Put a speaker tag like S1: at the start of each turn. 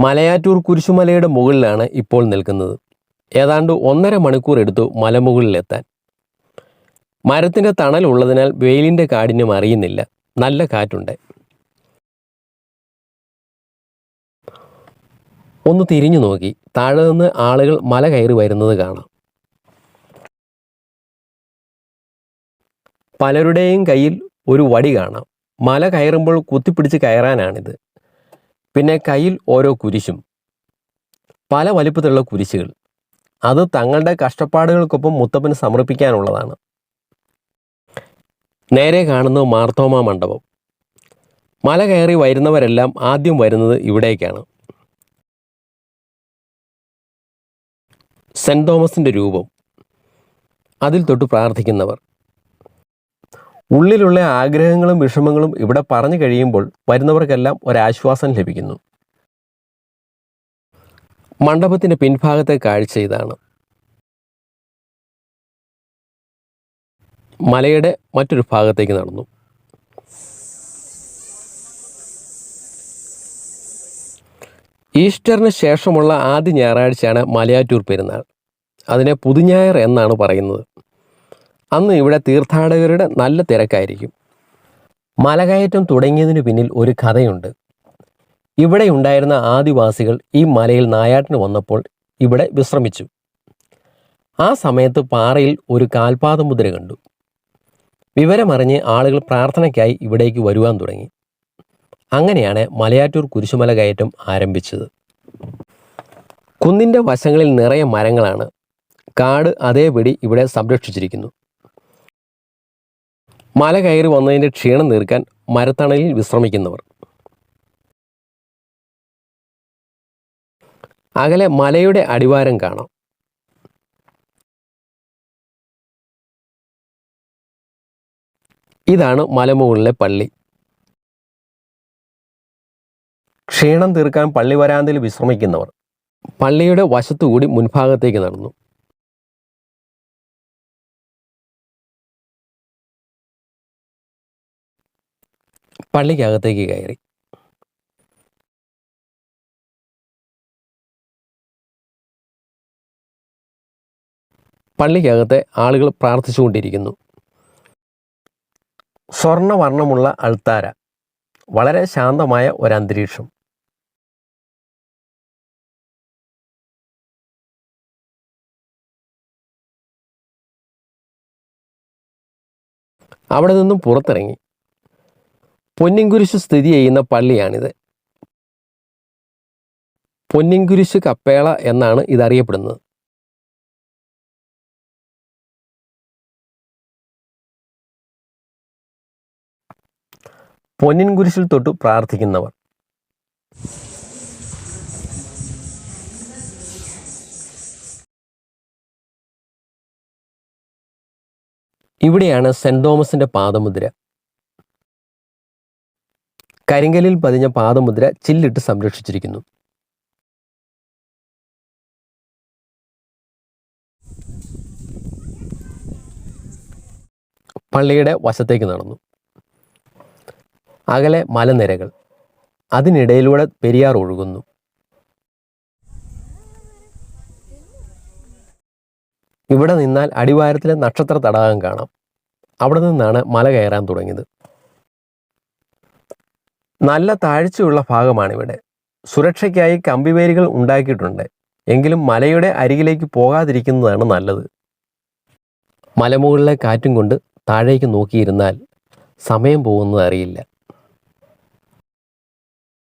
S1: മലയാറ്റൂർ കുരിശുമലയുടെ മുകളിലാണ് ഇപ്പോൾ നിൽക്കുന്നത്. ഏതാണ്ട് ഒന്നര മണിക്കൂർ എടുത്തു മലമുകളിലെത്താൻ. മരത്തിന്റെ തണലുള്ളതിനാൽ വെയിലിന്റെ കാഠിന്യം അറിയുന്നില്ല. നല്ല കാറ്റുണ്ട്. ഒന്ന് തിരിഞ്ഞു നോക്കി. താഴെ നിന്ന് ആളുകൾ മല കയറി വരുന്നത് കാണാം. പലരുടെയും കയ്യിൽ ഒരു വടി കാണാം. മല കയറുമ്പോൾ കുത്തിപ്പിടിച്ച് കയറാനാണിത്. പിന്നെ കയ്യിൽ ഓരോ കുരിശും. പല വലിപ്പത്തിലുള്ള കുരിശുകൾ. അത് തങ്ങളുടെ കഷ്ടപ്പാടുകൾക്കൊപ്പം മുത്തപ്പന് സമർപ്പിക്കാനുള്ളതാണ്. നേരെ കാണുന്നത് മാർത്തോമ മണ്ഡപം. മല കയറി വരുന്നവരെല്ലാം ആദ്യം വരുന്നത് ഇവിടേക്കാണ്. സെന്റ് തോമസിന്റെ രൂപം. അതിൽ തൊട്ട് പ്രാർത്ഥിക്കുന്നവർ. ഉള്ളിലുള്ള ആഗ്രഹങ്ങളും വിഷമങ്ങളും ഇവിടെ പറഞ്ഞു കഴിയുമ്പോൾ വരുന്നവർക്കെല്ലാം ഒരാശ്വാസം ലഭിക്കുന്നു. മണ്ഡപത്തിന്റെ പിൻഭാഗത്തെ കാഴ്ച ഇതാണ്. മലയുടെ മറ്റൊരു ഭാഗത്തേക്ക് നടന്നു. ഈസ്റ്ററിന് ശേഷമുള്ള ആദ്യ ഞായറാഴ്ചയാണ് മലയാറ്റൂർ പെരുന്നാൾ. അതിനെ പുതുഞായർ എന്നാണ് പറയുന്നത്. അന്ന് ഇവിടെ തീർത്ഥാടകരുടെ നല്ല തിരക്കായിരിക്കും. മലകയറ്റം തുടങ്ങിയതിനു പിന്നിൽ ഒരു കഥയുണ്ട്. ഇവിടെ ഉണ്ടായിരുന്ന ആദിവാസികൾ ഈ മലയിൽ നായാട്ടിന് വന്നപ്പോൾ ഇവിടെ വിശ്രമിച്ചു. ആ സമയത്ത് പാറയിൽ ഒരു കാൽപാദമുദ്ര കണ്ടു. വിവരമറിഞ്ഞ് ആളുകൾ പ്രാർത്ഥനയ്ക്കായി ഇവിടേക്ക് വരുവാൻ തുടങ്ങി. അങ്ങനെയാണ് മലയാറ്റൂർ കുരിശുമല കയറ്റം ആരംഭിച്ചത്. കുന്നിന്റെ വശങ്ങളിൽ നിറയെ മരങ്ങളാണ്. കാട് അതേപടി ഇവിടെ സംരക്ഷിച്ചിരിക്കുന്നു. മല കയറി വന്നതിന്റെ ക്ഷീണം തീർക്കാൻ മരത്തണലിൽ വിശ്രമിക്കുന്നവർ. അകലെ മലയുടെ അടിവാരം കാണാം. ഇതാണ് മലമുകളിലെ പള്ളി. ക്ഷീണം തീർക്കാൻ പള്ളി വരാന്തയിൽ വിശ്രമിക്കുന്നവർ. പള്ളിയുടെ വശത്തുകൂടി മുൻഭാഗത്തേക്ക് നടന്നു. പള്ളിക്കകത്തേക്ക് കയറി. പള്ളിക്കകത്തെ ആളുകൾ പ്രാർത്ഥിച്ചുകൊണ്ടിരിക്കുന്നു. സ്വർണവർണമുള്ള അൾത്താര. വളരെ ശാന്തമായ ഒരന്തരീക്ഷം. അവിടെ നിന്നും പുറത്തിറങ്ങി. പൊന്നിൻകുരിശ് സ്ഥിതി ചെയ്യുന്ന പള്ളിയാണിത്. പൊന്നിൻകുരിശ് കപ്പേള എന്നാണ് ഇതറിയപ്പെടുന്നത്. പൊന്നിൻകുരിശിൽ തൊട്ട് പ്രാർത്ഥിക്കുന്നവർ. ഇവിടെയാണ് സെന്റ് തോമസിന്റെ പാദമുദ്ര. കരിങ്കലിൽ പതിഞ്ഞ പാദമുദ്ര ചില്ലിട്ട് സംരക്ഷിച്ചിരിക്കുന്നു. പള്ളിയുടെ വശത്തേക്ക് നടന്നു. അകലെ മലനിരകൾ. അതിനിടയിലൂടെ പെരിയാർ ഒഴുകുന്നു. ഇവിടെ നിന്നാൽ അടിവാരത്തിലെ നക്ഷത്ര തടാകം കാണാം. അവിടെ നിന്നാണ് മല കയറാൻ തുടങ്ങിയത്. നല്ല താഴ്ചയുള്ള ഭാഗമാണിവിടെ. സുരക്ഷയ്ക്കായി കമ്പിവേരികൾ ഉണ്ടാക്കിയിട്ടുണ്ട്. എങ്കിലും മലയുടെ അരികിലേക്ക് പോകാതിരിക്കുന്നതാണ് നല്ലത്. മലമുകളിലെ കാറ്റും കൊണ്ട് താഴേക്ക് നോക്കിയിരുന്നാൽ സമയം പോകുന്നത് അറിയില്ല.